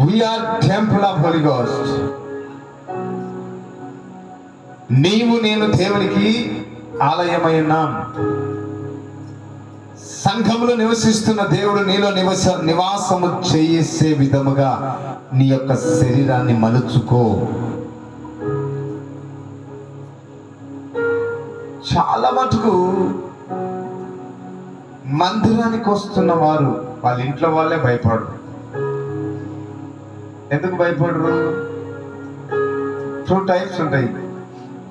We are temple of Holy Ghost నీవు నేను దేవునికి ఆలయమై ఉన్నాం. సంఘములో నివసిస్తున్న దేవుడు నీలో నివస నివాసము చేసే విధముగా నీ యొక్క శరీరాన్ని మలుచుకో. చాలా మటుకు మందిరానికి వస్తున్న వారు వాళ్ళ ఇంట్లో వాళ్ళే భయపడరు. ఎందుకు భయపడరు? టూ టైప్స్ ఉంటాయి.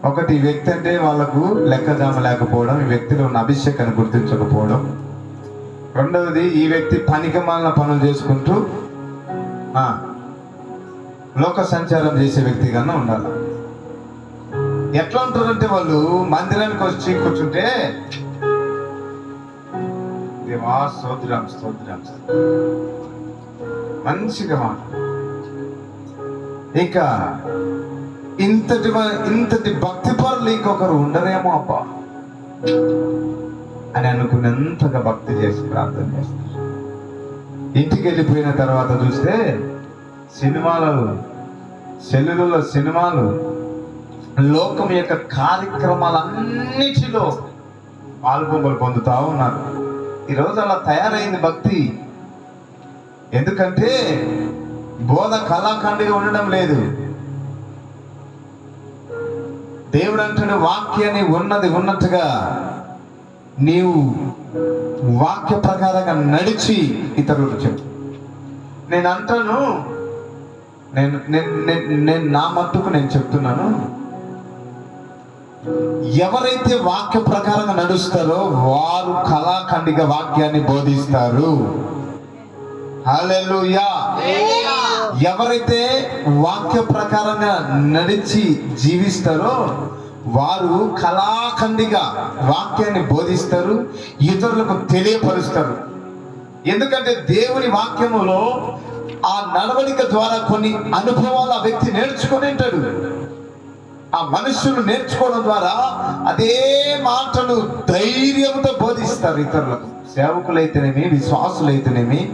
ఒకటి ఈ వ్యక్తి అంటే వాళ్ళకు లెక్కజామ లేకపోవడం ఈ వ్యక్తిలో ఉన్న అభిషేకాన్ని గుర్తించకపోవడం. రెండవది ఈ వ్యక్తి పనికిమాలిన పనులు చేసుకుంటూ లోక సంచారం చేసే వ్యక్తి కన్నా ఉండాలి. ఎట్లా ఉంటారంటే వాళ్ళు మందిరానికి వచ్చి కూర్చుంటే దేవా స్తోత్రం స్తోత్రం మంచిగా మాట ఇక ఇంతటి ఇంతటి భక్తి పరులు ఇంకొకరు ఉండరేమో అబ్బా అని అనుకున్నంతగా భక్తి చేసి ప్రార్థన చేస్తారు. ఇంటికి వెళ్ళిపోయిన తర్వాత చూస్తే సినిమాలలో సెల్లులలో సినిమాలు లోకం యొక్క కార్యక్రమాలన్నిటిలో పాల్గొంగలు పొందుతా ఉన్నారు. ఈరోజు అలా తయారైంది భక్తి. ఎందుకంటే బోధ కళాఖండిగా ఉండడం లేదు. దేవుడు అంటున్న వాక్యాన్ని ఉన్నది ఉన్నట్టుగా నీవు వాక్య ప్రకారంగా నడిచి ఇతరులకు చెప్పు. నేను అంటాను నేను నేను నా మట్టుకు నేను చెప్తున్నాను. ఎవరైతే వాక్య ప్రకారంగా నడుస్తారో వారు కళాఖండిగా వాక్యాన్ని బోధిస్తారు. హలో ఎవరైతే వాక్య ప్రకారంగా నడిచి జీవిస్తారో వారు కళాఖండిగా వాక్యాన్ని బోధిస్తారు ఇతరులకు తెలియపరుస్తారు. ఎందుకంటే దేవుని వాక్యములో ఆ నడవడిక ద్వారా కొన్ని అనుభవాలు ఆ వ్యక్తి నేర్చుకుని ఉంటాడు. ఆ మనుషులు నేర్చుకోవడం ద్వారా అదే మాటలు ధైర్యంతో బోధిస్తారు ఇతరులకు. సేవకులైతేనేమి విశ్వాసులైతేనేమి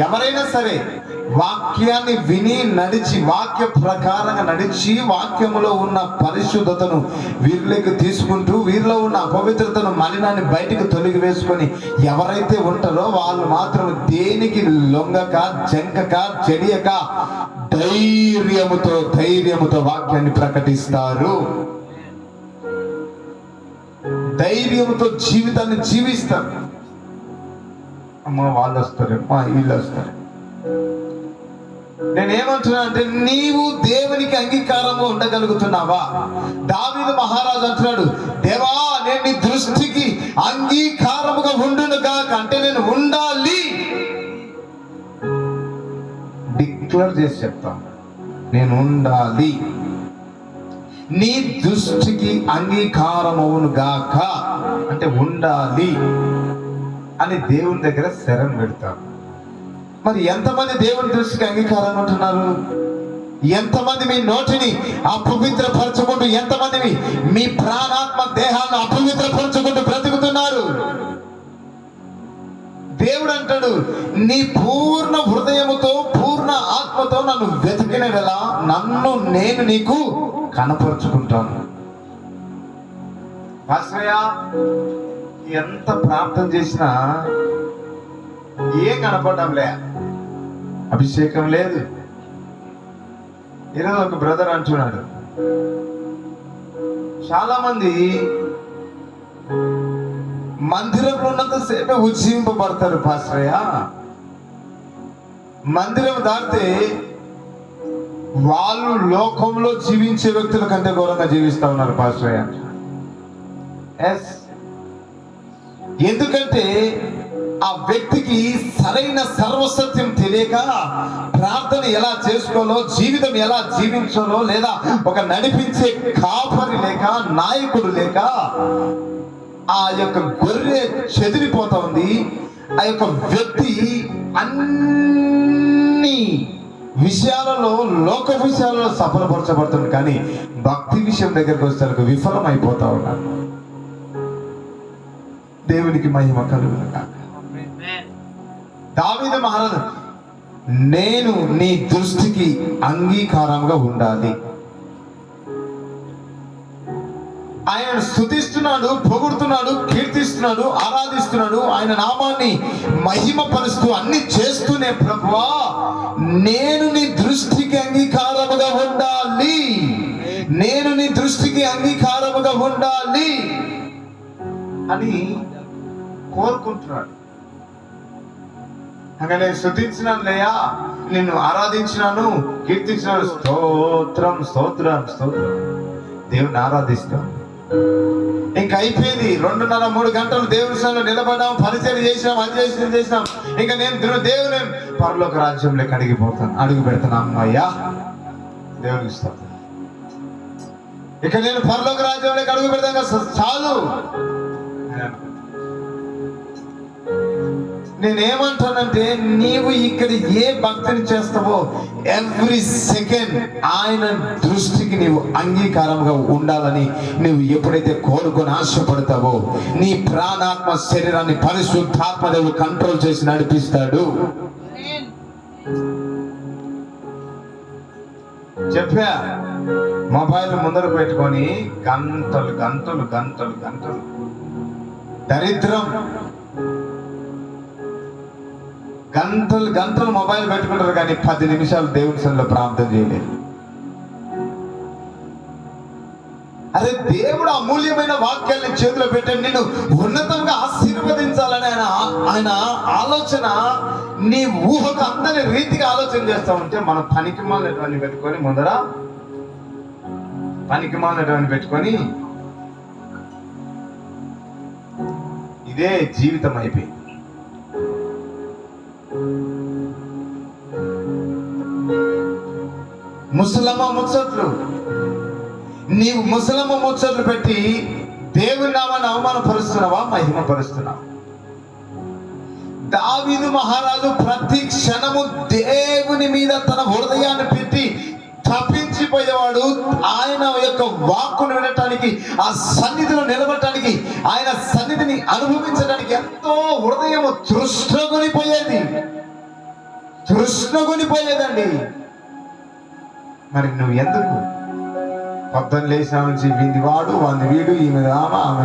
ఎవరైనా సరే వాక్యాన్ని విని నడిచి వాక్య ప్రకారంగా నడిచి వాక్యములో ఉన్న పరిశుద్ధతను వీరిలోకి తీసుకుంటూ వీరిలో ఉన్న అపవిత్రతను మలినాన్ని బయటకు తొలగి వేసుకొని ఎవరైతే ఉంటారో వాళ్ళు మాత్రం దేనికి లొంగక జంకక చెడియక ధైర్యముతో ధైర్యముతో వాక్యాన్ని ప్రకటిస్తారు. ధైర్యంతో జీవితాన్ని జీవిస్తారు. అమ్మ వాళ్ళు వస్తారు మా వీళ్ళు వస్తారు. నేనేమంటున్నా అంటే నీవు దేవునికి అంగీకారంగా ఉండగలుగుతున్నావా? దావీదు మహారాజు అంటున్నాడు దేవా నేను నీ దృష్టికి అంగీకారముగా ఉండును కాక అంటే నేను ఉండాలి. డిక్లేర్ చేసి చెప్తాను నేను ఉండాలి. నీ దృష్టికి అంగీకారమవును గాక అంటే ఉండాలి అని దేవుని దగ్గర శరణ్ పెడతాను మరి ఎంతమంది దేవుని దృష్టికి అంగీకారం అంటున్నారు? ఎంతమంది మీ నోటిని అపవిత్రపరచుకుంటూ ఎంతమంది మీ- మీ ప్రాణాత్మ దేహాన్ని అపవిత్రపరచుకుంటూ బ్రతుకుతున్నారు? దేవుడు అంటాడు నీ పూర్ణ హృదయముతో పూర్ణ ఆత్మతో నన్ను వెతికిన వేళ నన్ను నేను నీకు కనపరుచుకుంటాను. ఆశ్రయ ఎంత ప్రార్థన చేసినా ఏం కనపడడంలే అభిషేకం లేదు. ఈరోజు ఒక బ్రదర్ అంటున్నాడు. చాలా మంది మందిరంలో ఉన్నంతసేపు ఉజ్జీవింపబడతారు పాశ్రయ మందిరం దాటితే వాళ్ళు లోకంలో జీవించే వ్యక్తుల కంటే ఘోరంగా జీవిస్తా ఉన్నారు పాశ్రయ ఎస్ ఎందుకంటే ఆ వ్యక్తికి సరైన సర్వసత్యం తెలియక ప్రార్థన ఎలా చేసుకోవాలో జీవితం ఎలా జీవించాలో లేదా ఒక నడిపించే కాపరి లేక నాయకుడు లేక ఆ యొక్క గొర్రె చెదిరిపోతా ఉంది. ఆ యొక్క వ్యక్తి అన్ని విషయాలలో లోక విషయాలలో సఫలపరచబడుతుంది. కానీ భక్తి విషయం దగ్గరకు వచ్చేసరికి విఫలం అయిపోతా ఉన్నాను దేవునికి మహిమ కలుగును దావిద మహారాజు నేను నీ దృష్టికి అంగీకారంగా ఉండాలి. ఆయన స్థుతిస్తున్నాడు పొగుడుతున్నాడు కీర్తిస్తున్నాడు ఆరాధిస్తున్నాడు. ఆయన నామాన్ని మహిమపరుస్తూ అన్ని చేస్తూనే ప్రభువా నేను నీ దృష్టికి అంగీకారముగా ఉండాలి. నేను నీ దృష్టికి అంగీకారముగా ఉండాలి అని కోరుకుంటున్నాడు. అక్కడ నేను లేయా నిన్ను ఆరాధించినాను కీర్తించినాను. స్తోత్రం స్తోత్రం స్తోత్రం. దేవుని ఆరాధిస్తాం. ఇంకా అయిపోయింది. రెండున్నర మూడు గంటలు దేవుని సన్నిధిలో నిలబడ్డాం పరిచయం చేసినాం అది చేసినాం. చేసినాం ఇంకా నేను దేవుని పరలోక రాజ్యంలో అడిగిపోతాను అడుగు పెడతాను. అమ్మయ్యా దేవునికి ఇస్తాను ఇక నేను పరలోక రాజ్యంలో అడుగు పెడతాను. చాలు. నేనేమంటానంటే నీవు ఇక్కడ ఏ భక్తిని చేస్తావో ఎవ్రీ సెకండ్ ఆయన దృష్టికి నీవు అంగీకారంగా ఉండాలని నువ్వు ఎప్పుడైతే కోరుకొని ఆశపడతావో నీ ప్రాణాత్మ శరీరాన్ని పరిశుద్ధాత్మ దేవుడు కంట్రోల్ చేసి నడిపిస్తాడు. చెప్పా? మొబైల్ ముందర పెట్టుకొని గంటలు గంటలు గంటలు గంటలు. దరిద్రం. గంటలు గంటలు మొబైల్ పెట్టుకుంటారు కానీ పది నిమిషాలు దేవుని సన్నిలో ప్రార్థన చేయలేదు అరే దేవుడు అమూల్యమైన వాక్యాన్ని చేతిలో పెట్టండి. నిన్ను ఉన్నతంగా ఆశీర్వదించాలని ఆయన ఆయన ఆలోచన నీ ఊహకు అందని రీతిగా ఆలోచన చేస్తా ఉంటే మన పనికి మాలినటువంటి పెట్టుకొని ముందర పనికి మాలినటువంటి పెట్టుకొని ఇదే జీవితం అయిపోయింది. ముసలమ్మ ముచ్చట్లు. నీవు ముసలమ్మ ముచ్చట్లు పెట్టి దేవుని నామాన్ని అవమానపరుస్తున్నావా? మహిమపరుస్తున్నావా? దావిదు మహారాజు ప్రతి క్షణము దేవుని మీద తన హృదయాన్ని పెట్టి తప్పించిపోయేవాడు. ఆయన యొక్క వాక్కును వినటానికి ఆ సన్నిధిలో నిలబడటానికి ఆయన సన్నిధిని అనుభవించడానికి ఎంతో హృదయము తృష్ణగొనిపోయేది. తృష్ణగొనిపోయేదండి. మరి నువ్వు ఎందుకు? పొద్దున్న లేచిన నుంచి వీడి వాడు వాడి వీడు ఈమె రామ ఆమె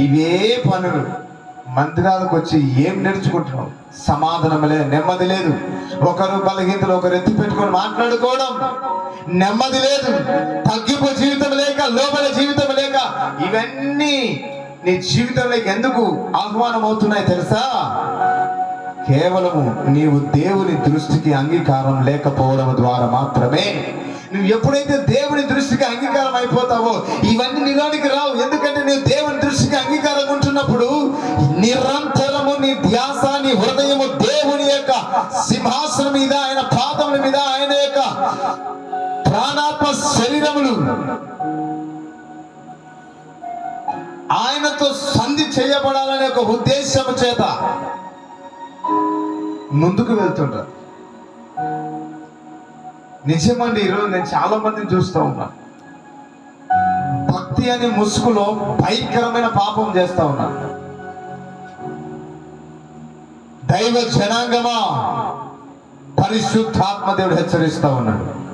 ఇవే పనులు. మందిరాలకు వచ్చి ఏం నేర్చుకుంటున్నావు? సమాధానం లేదు నెమ్మది లేదు. ఒకరు బలహీనతలు ఒకరు ఎత్తి పెట్టుకొని మాట్లాడుకోవడం నెమ్మది లేదు. తగ్గింపు జీవితం లేక లోపల జీవితం లేక ఇవన్నీ నీ జీవితంలోకి ఎందుకు ఆహ్వానం అవుతున్నాయి తెలుసా? కేవలము నీవు దేవుని దృష్టికి అంగీకారం లేకపోవడం ద్వారా మాత్రమే నువ్వు ఎప్పుడైతే దేవుని దృష్టికి అంగీకారం అయిపోతావో ఇవన్నీ నిలోనికి రావు. ఎందుకంటే నువ్వు దేవుని దృష్టికి అంగీకారం ఉంటున్నప్పుడు నిరంతరము నీ ధ్యాస నీ హృదయము దేవుని యొక్క సింహాసనం మీద ఆయన పాదముల మీద ఆయన యొక్క ప్రాణాత్మ శరీరములు ఆయనతో సంధి చేయబడాలనే ఒక ఉద్దేశము చేత ముందుకు వెళ్తుంటారు నిజమండి ఈరోజు నేను చాలా మందిని చూస్తూ ఉన్నా. భక్తి అనే ముసుగులో భయంకరమైన పాపం చేస్తా ఉన్నా. దైవ జనాంగమా? పరిశుద్ధాత్మ దేవుడు హెచ్చరిస్తా ఉన్నాడు.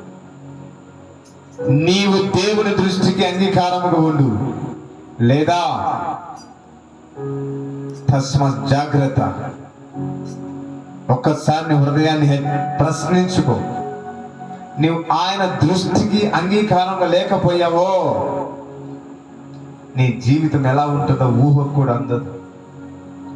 నీవు దేవుని దృష్టికి అంగీకారముగా ఉండు. లేదా తస్మ జాగ్రత్త. ఒక్కసారి నీ హృదయాన్ని ప్రశ్నించుకో. నీవు ఆయన దృష్టికి అంగీకారంగా లేకపోయావో నీ జీవితం ఎలా ఉంటుందో ఊహకు కూడా అందదు.